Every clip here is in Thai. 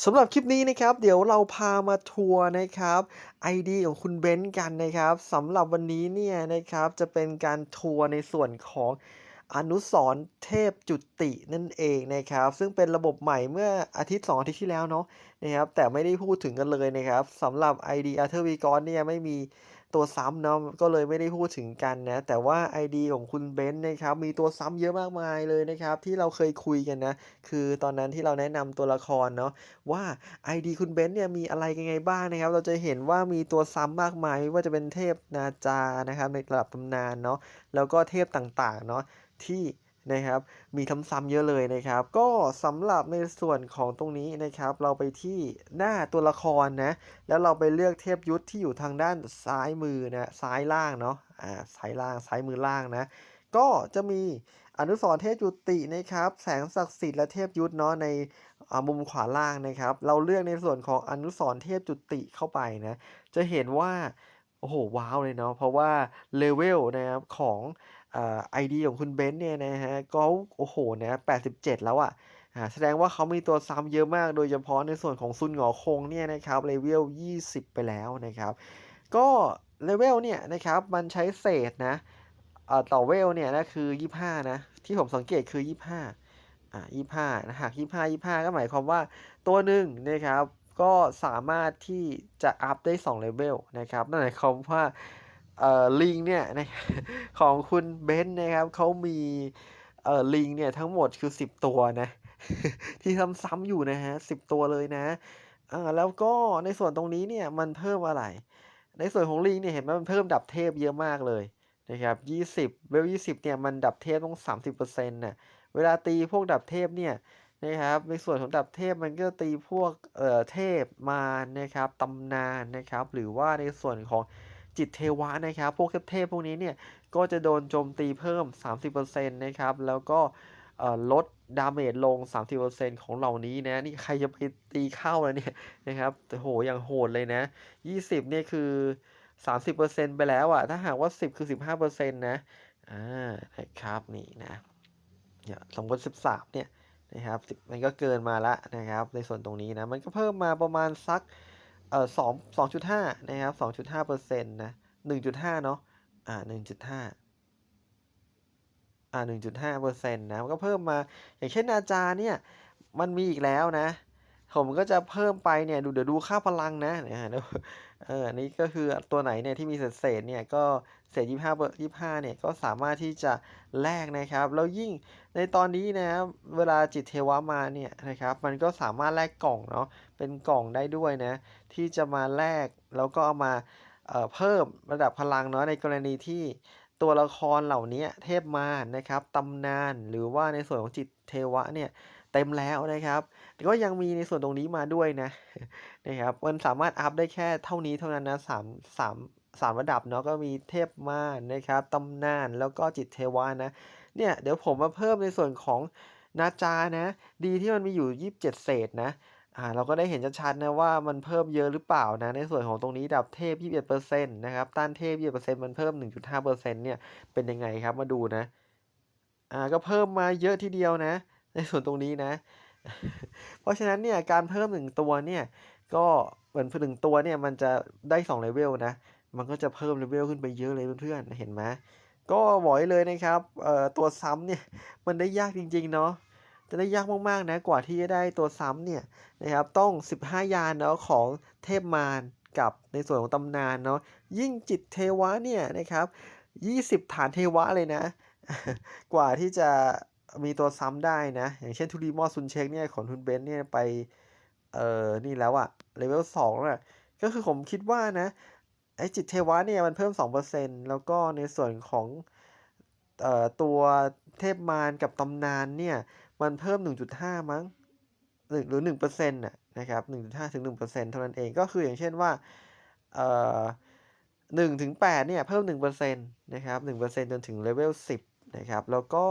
สำหรับคลิปนี้นะครับเดี๋ยวเราพามาทัวร์นะครับไอดีของคุณเบนซ์กันนะครับสำหรับวันนี้เนี่ยนะครับจะเป็นการทัวร์ในส่วนของอนุสรเทพจุตินั่นเองนะครับ ซึ่งเป็นระบบใหม่เมื่ออาทิตย์ 2 อาทิตย์ที่แล้วเนาะ นะครับแต่ไม่ได้พูดถึงกันเลยนะครับสำหรับ ID a r t h u r v g o n เนี่ยไม่มีตัวซ้ำเนาะก็เลยไม่ได้พูดถึงกันนะ แต่ว่า ID ของคุณเบนซ์นะครับมีตัวซ้ำเยอะมากมายเลยนะครับ ที่เราเคยคุยกันนะ คือตอนนั้นที่เราแนะนำตัวละครเนาะว่า ID คุณเบนซ์เนี่ยมีอะไรยังไงบ้างนะครับ เราจะเห็นว่ามีตัวซ้ำมากมายไม่ว่าจะเป็นเทพนาจานะครับในระดับตำนานเนาะแล้วก็เทพต่างๆเนาะที่ นะครับ มีซ้ำๆเยอะเลยนะครับ ก็สำหรับในส่วนของตรงนี้นะครับ เราไปที่หน้าตัวละครนะ แล้วเราไปเลือกเทพยุทธที่อยู่ทางด้านซ้ายมือนะซ้ายล่างเนาะอ่าซ้ายล่างซ้ายมือล่างนะ ก็จะมีอนุสรเทพจุตินะครับ แสงศักดิ์สิทธิ์และเทพยุทธเนาะในมุมขวาล่างนะครับ เราเลือกในส่วนของอนุสรเทพจุติเข้าไปนะ จะเห็นว่าโอ้โหว้าวเลยเนาะเพราะว่าเลเวลนะครับของ อ่าไอดีของคุณเบนซ์เนี่ยนะฮะก็โอ้โหนะ87 แล้วอะอ่าแสดงว่าเขามีตัวซ้ำเยอะมาก โดยเฉพาะในส่วนของซุนหงอคงเนี่ยนะครับเลเวล 20 ไปแล้วนะครับ ก็เลเวลเนี่ยนะครับมันใช้เศษนะต่อเวลเนี่ยนะคือ 25 นะ ที่ผมสังเกตคือ 25อ่า25นะหาก25 25 ก็หมายความว่าตัวหนึ่งนะครับก็สามารถที่จะอัพได้2เลเวลนะครับนั่นหมายความว่า เอ่อลิงเนี่ยนะของคุณเบนซ์นะครับเขามีเอ่อลิงเนี่ยทั้งหมดคือ 10 ตัวนะ ที่ซ้ำๆอยู่นะฮะ10ตัวเลยนะอ่าแล้วก็ในส่วนตรงนี้เนี่ยมันเพิ่มอะไร ในส่วนของลิงเนี่ยเห็นไหมมันเพิ่มดับเทพเยอะมากเลยนะครับ 20 เวล 20 เนี่ยมันดับเทพต้อง 30%น่ะเวลาตีพวกดับเทพเนี่ยนะครับ ในส่วนของดับเทพมันก็ตีพวกเอ่อเทพมารนะครับตำนานนะครับ หรือว่าในส่วนของ จิตเทวะนะครับ พวกเทพๆพวกนี้เนี่ย ก็จะโดนโจมตีเพิ่ม 30%นะครับ แล้วก็ลดดาเมจลง 30%ของเหล่านี้นะ นี่ใครจะไปตีเข้าแล้วเนี่ยนะครับโหอย่างโหดเลยนะ 20เนี่ยคือ 30%ไปแล้วอะถ้าหากว่า 10 คือ 15%นะ อ่า นะครับ นี่นะเนี่ยสมมติ13เนี่ยนะครับ มันก็เกินมาล้วนะครับ ในส่วนตรงนี้นะ มันก็เพิ่มมาประมาณสัก เอ่อสองสองจุดห้านะครับสองจุดห้าเปอร์เซ็นต์นะหนึ่งจุดห้าเนาะอ่าหนึ่งจุดห้าอ่าหนึ่งจุดห้าเปอร์เซ็นต์นะมันก็เพิ่มมาอย่างเช่นอาจารย์เนี่ยมันมีอีกแล้วนะ ผมก็จะเพิ่มไปเนี่ยดูเดี๋ยวดูค่าพลังนะเนี่ย เอออันนี้ก็คือตัวไหนเนี่ยที่มีเศษเศษเนี่ยก็เศษยี่ห้าเบอร์ยี่ห้าเนี่ยก็สามารถที่จะแลกนะครับ แล้วยิ่งในตอนนี้นะครับเวลาจิตเทวะมาเนี่ยนะครับมันก็สามารถแลกกล่องเนาะเป็นกล่องได้ด้วยนะที่จะมาแลกแล้วก็เอามาเเพิ่มระดับพลังเนาะในกรณีที่ตัวละครเหล่านี้เทพมารนะครับตำนานหรือว่าในส่วนของจิตเทวะเนี่ยเต็มแล้วนะครับ ก็ยังมีในส่วนตรงนี้มาด้วยนะนะครับมันสามารถอัพได้แค่เท่านี้เท่านั้นนะสามสามสามระดับเนาะก็มีเทพมารนะครับตำนานแล้วก็จิตเทวานะเนี่ยเดี๋ยวผมมาเพิ่มในส่วนของนาจานะ ดีที่มันมีอยู่ 27 เศษนะอ่าเราก็ได้เห็นชัดๆนะว่ามันเพิ่มเยอะหรือเปล่านะในส่วนของตรงนี้ดับเทพ 21%นะครับต้านเทพ 21%มันเพิ่ม 1.5%เนี่ยเป็นยังไงครับมาดูนะอ่าก็เพิ่มมาเยอะทีเดียวนะ ในส่วนตรงนี้นะ เพราะฉะนั้นเนี่ยการเพิ่มหนึ่งตัวเนี่ยก็เหมือนหนึ่งตัวเนี่ยมันจะได้2เลเวลนะ มันก็จะเพิ่มเลเวลขึ้นไปเยอะเลยเพื่อนๆเห็นไหมก็บอกเลยนะครับเอ่อตัวซ้ำเนี่ยมันได้ยากจริงๆเนาะจะได้ยากมากๆนะกว่าที่จะได้ตัวซ้ำเนี่ยนะครับต้อง 15 ยานเนาะของเทพมารกับในส่วนของตำนานเนาะยิ่งจิตเทวะเนี่ยนะครับ 20 ฐานเทวะเลยนะ กว่าที่จะ มีตัวซ้ำได้นะ อย่างเช่นทูดีมอซุนเชคเนี่ยของทุนเบนซ์เนี่ยไป เอ่อ นี่แล้วอะเลเวลสองแล้วอะก็คือผมคิดว่านะ ไอ้จิตเทวะเนี่ยมันเพิ่ม 2%แล้วก็ในส่วนของเอ่อตัวเทพมารกับตำนานเนี่ย มันเพิ่ม 1.5 มั้งหรือหรือ1%น่ะนะครับ1.5ถึง1%เท่านั้นเองก็คืออย่างเช่นว่าเอ่อ1ถึง8เนี่ยเพิ่ม 1%นะครับ1%จนถึงเลเวล10นะครับแล้วก็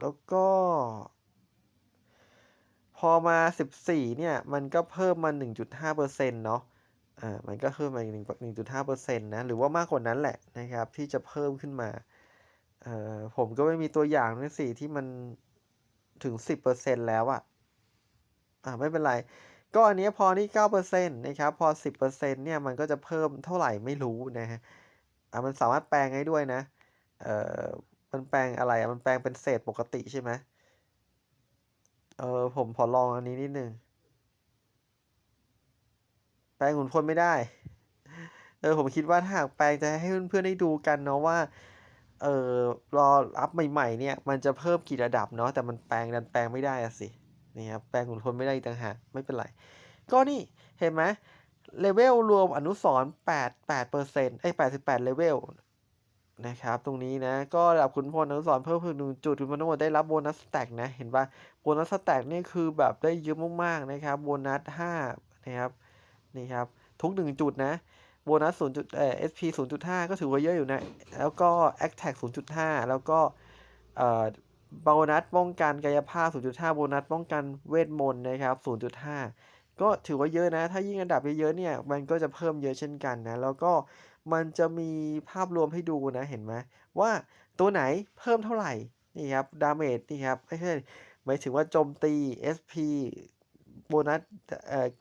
แล้วก็ พอมา 14 เนี่ย มันก็เพิ่มมา 1.5%เนาะอ่ามันก็เพิ่มมาอีก1 1.5%นะหรือว่ามากกว่านั้นแหละนะครับ ที่จะเพิ่มขึ้นมาเอ่อผมก็ไม่มีตัวอย่างด้วยสิที่มันถึง 10%แล้วอะอาไม่เป็นไร ก็อันนี้พอนี่9%นะครับ พอ 10%เนี่ย มันก็จะเพิ่มเท่าไหร่ไม่รู้นะครับอ่ามันสามารถแปลงให้ด้วยนะ เอ่อ มันแปลงอะไรอะ มันแปลงเป็นเศษปกติใช่ไหม?เออผมขอลองอันนี้นิดนึง แปลงขุนพลไม่ได้ เออผมคิดว่าถ้าหากแปลงจะให้เพื่อนๆได้ดูกันเนาะว่า เออรออัปใหม่ๆเนี่ย มันจะเพิ่มกี่ระดับเนาะ แต่มันแปลงดันแปลงไม่ได้อะสิ นี่ครับ แปลงขุนพลไม่ได้ต่างหาก ไม่เป็นไร ก็นี่เห็นไหม level รวมอนุสรณ์8 8%เอ๊ย88 level นะครับ ตรงนี้นะ ก็ระดับขุนพลอนุสรเพิ่มขึ้น1จุดขุนพลทั้งหมดได้รับโบนัส Stack นะ เห็นเปล่าโบนัส Stack นี่คือแบบได้เยอะมากๆนะครับ โบนัส5นะครับ นี่ครับ ทุก1จุดนะโบนัส0จุดเอ่อ SP 0.5ก็ถือว่าเยอะอยู่นะ แล้วก็ Attack 0.5แล้วก็เอ่อโบนัสป้องกันกายภาพ 0.5 โบนัสป้องกันเวทมนต์นะครับ 0.5 ก็ถือว่าเยอะนะ ถ้ายิ่งอันดับเยอะๆเนี่ย มันก็จะเพิ่มเยอะเช่นกันนะ แล้วก็ มันจะมีภาพรวมให้ดูนะเห็นไหมว่าตัวไหนเพิ่มเท่าไหร่นี่ครับดาเมจนี่ครับไม่ใช่หมายถึงว่าโจมตี SP โบนัส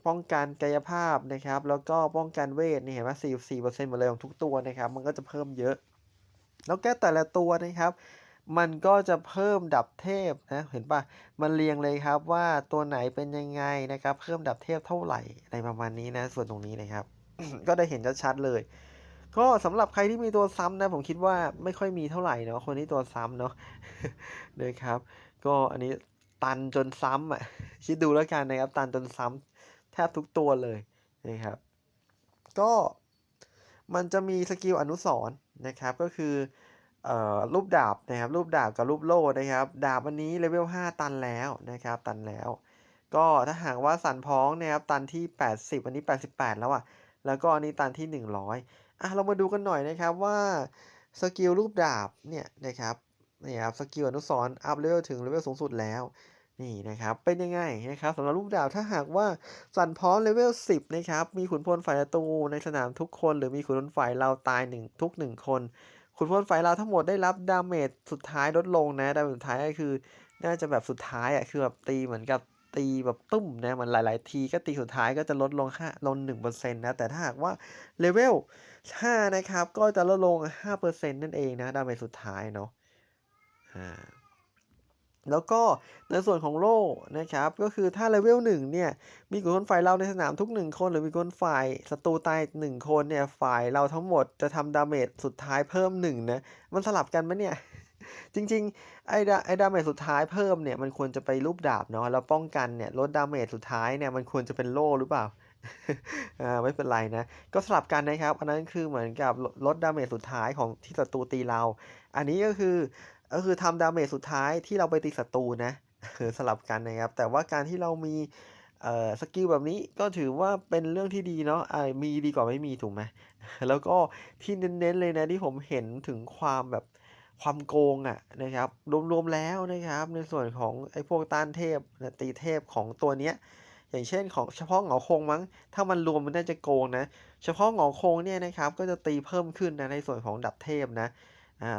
ป้องกันกายภาพนะครับ แล้วก็ป้องกันเวทนี่เห็นไหม44%หมดเลยของทุกตัวนะครับ มันก็จะเพิ่มเยอะ แล้วแก้แต่ละตัวนะครับ มันก็จะเพิ่มดาบเทพนะเห็นปล่ามันเรียงเลยครับว่าตัวไหนเป็นยังไงนะครับ เพิ่มดาบเทพเท่าไหรอะไรประมาณนี้นะ ส่วนตรงนี้นะครับ ก็ได้เห็นชัดๆเลย ก็สำหรับใครที่มีตัวซ้ำนะ ผมคิดว่าไม่ค่อยมีเท่าไหรเนาะคนที่ตัวซ้ำเนาะนะครับ ก็อันนี้ตันจนซ้ำอะคิดดูแล้วกันนะครับ ตันจนซ้ำแทบทุกตัวเลยนะครับ ก็มันจะมีสกิลอนุสรนะครับก็คืออรูปดาบนะครับรูปดาบกับรูปโล่นะครับ ดาบอันนี้ level 5ตันแล้วนะครับ ตันแล้ว ก็ถ้าหากว่าสันพ้องนะครับตันที่ 80 อันนี้ 88 แล้วอะ แล้วก็อันนี้ตันที่ 100 อะเรามาดูกันหน่อยนะครับว่าสกิลรูปดาบเนี่ยนะครับนี่ครับสกิลอนุสร์อัป level ถึง level สูงสุดแล้วนี่นะครับเป็นยังไงนะครับสำหรับรูปดาบถ้าหากว่าสั่นพร้อง level 10 นะครับ มีขุนพลฝ่ายตูในสนามทุกคน หรือมีขุนพลฝ่ายเราตาย1ทุก 1 คน ขุนพลฝ่ายเราทั้งหมดได้รับดาเมจสุดท้ายลดลงนะดาเมจสุดท้ายก็คือ น่าจะแบบสุดท้ายอะคือแบบตีเหมือนกับ ตีแบบตุ้มนะเหมือนหลาย ๆ ทีก็ตีสุดท้ายก็จะลดลงค่าลง1%นะแต่ถ้าหากว่า level 5นะครับ ก็จะลดลง 5%นั่นเองนะดาเมจสุดท้ายเนาะอาแล้วก็ในส่วนของโล่นะครับ ก็คือถ้า level 1เนี่ย มีขุนพลฝ่ายเราในสนามทุก 1 คน หรือมีขุนพลฝ่ายศัตรูตาย 1 คนเนี่ยฝ่ายเราทั้งหมดจะทำดาเมจสุดท้ายเพิ่ม1นะมันสลับกันไหมเนี่ย? จริงๆ ไอ้ดาไอ้ดาเมจสุดท้ายเพิ่มเนี่ยมันควรจะไปรูปดาบเนาะแล้วป้องกันเนี่ยลดดาเมจสุดท้ายเนี่ยมันควรจะเป็นโล่หรือเปล่า?อ่าไม่เป็นไรนะ ก็สลับกันนะครับ อันนั้นคือเหมือนกับลดดาเมจสุดท้ายของที่ศัตรูตีเรา อันนี้ก็คือก็คือทำดาเมจสุดท้ายที่เราไปตีศัตรูนะสลับกันนะครับ แต่ว่าการที่เรามีเอ่อสกิลแบบนี้ก็ถือว่าเป็นเรื่องที่ดีเนาะอ่ามีดีกว่าไม่มีถูกไหม?แล้วก็ที่เน้นๆเลยนะที่ผมเห็นถึงความแบบ ความโกงอะนะครับรวมๆแล้วนะครับ ในส่วนของไอ้พวกต้านเทพตีเทพของตัวเนี้ยอย่างเช่นของเฉพาะเหงาคงมั้ง ถ้ามันรวมมันน่าจะโกงนะ เฉพาะเหงาคงเนี่ยนะครับก็จะตีเพิ่มขึ้นนะในส่วนของดับเทพนะ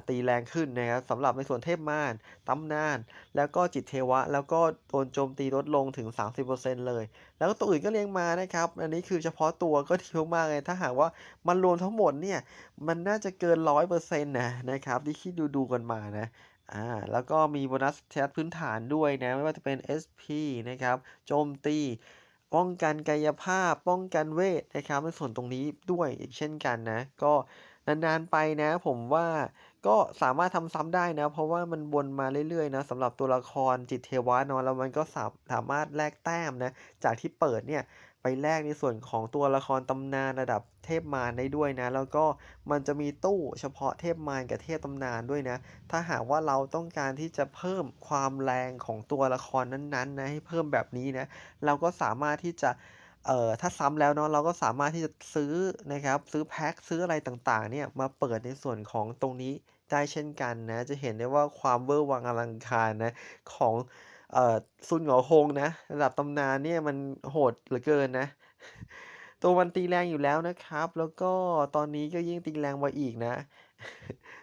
ตีแรงขึ้นนะครับสำหรับในส่วนเทพมานตำนาน แล้วก็จิตเทวะ แล้วก็โดนโจมตีลดลงถึง 30%เลย แล้วก็ตัวอื่นก็เรียงมานะครับ อันนี้คือเฉพาะตัวก็ดีมากๆเลยถ้าหากว่ามันรวมทั้งหมดเนี่ย มันน่าจะเกิน 100%นะนะครับ ที่คิดดูๆกันมานะอ่าแล้วก็มีโบนัส stat พื้นฐานด้วยนะ ไม่ว่าจะเป็น SP นะครับโจมตีป้องกันกายภาพ ป้องกันเวทนะครับในส่วนตรงนี้ด้วยอีกเช่นกันนะ ก็นานๆไปนะผมว่า ก็สามารถทำซ้ำได้นะ เพราะว่ามันวนมาเรื่อยๆนะสำหรับตัวละครจิตเทวะเนาะแล้วมันก็สาสามารถแลกแต้มนะ จากที่เปิดเนี่ยไปแลกในส่วนของตัวละครตำนานระดับเทพมารได้ด้วยนะ แล้วก็มันจะมีตู้เฉพาะเทพมารกับเทพตำนานด้วยนะ ถ้าหากว่าเราต้องการที่จะเพิ่มความแรงของตัวละครนั้นๆนะให้เพิ่มแบบนี้นะ เราก็สามารถที่จะ เอ่อถ้าซ้ำแล้วเนาะเราก็สามารถที่จะซื้อนะครับซื้อแพ็กซื้ออะไรต่างๆเนี่ยมาเปิดในส่วนของตรงนี้ได้เช่นกันนะจะเห็นได้ว่าความเวอร์วังอลังการนะของเอ่อซุนหงอคงนะระดับตำนานเนี่ยมันโหดเหลือเกินนะตัวมันตีแรงอยู่แล้วนะครับ แล้วก็ตอนนี้ก็ยิ่งตีแรงมาอีกนะ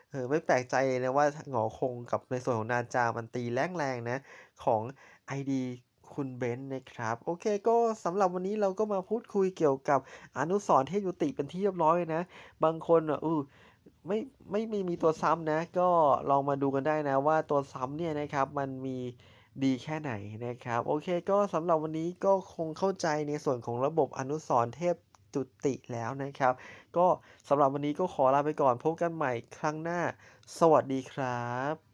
เออไม่แปลกใจเลยนะว่าหงอคงกับในส่วนของนาจามันตีแรงๆนะของ ID คุณเบนซ์นะครับ โอเคก็สำหรับวันนี้เราก็มาพูดคุยเกี่ยวกับอนุสรเทพยุติเป็นที่เรียบร้อยนะ บางคนอะเออไม่ไม่ไม่มีตัวซ้ำนะ ก็ลองมาดูกันได้นะว่าตัวซ้ำเนี่ยนะครับ มันมีดีแค่ไหนนะครับ โอเคก็สำหรับวันนี้ก็คงเข้าใจในส่วนของระบบอนุสรเทพจุติแล้วนะครับ ก็สำหรับวันนี้ก็ขอลาไปก่อนพบกันใหม่ครั้งหน้า สวัสดีครับ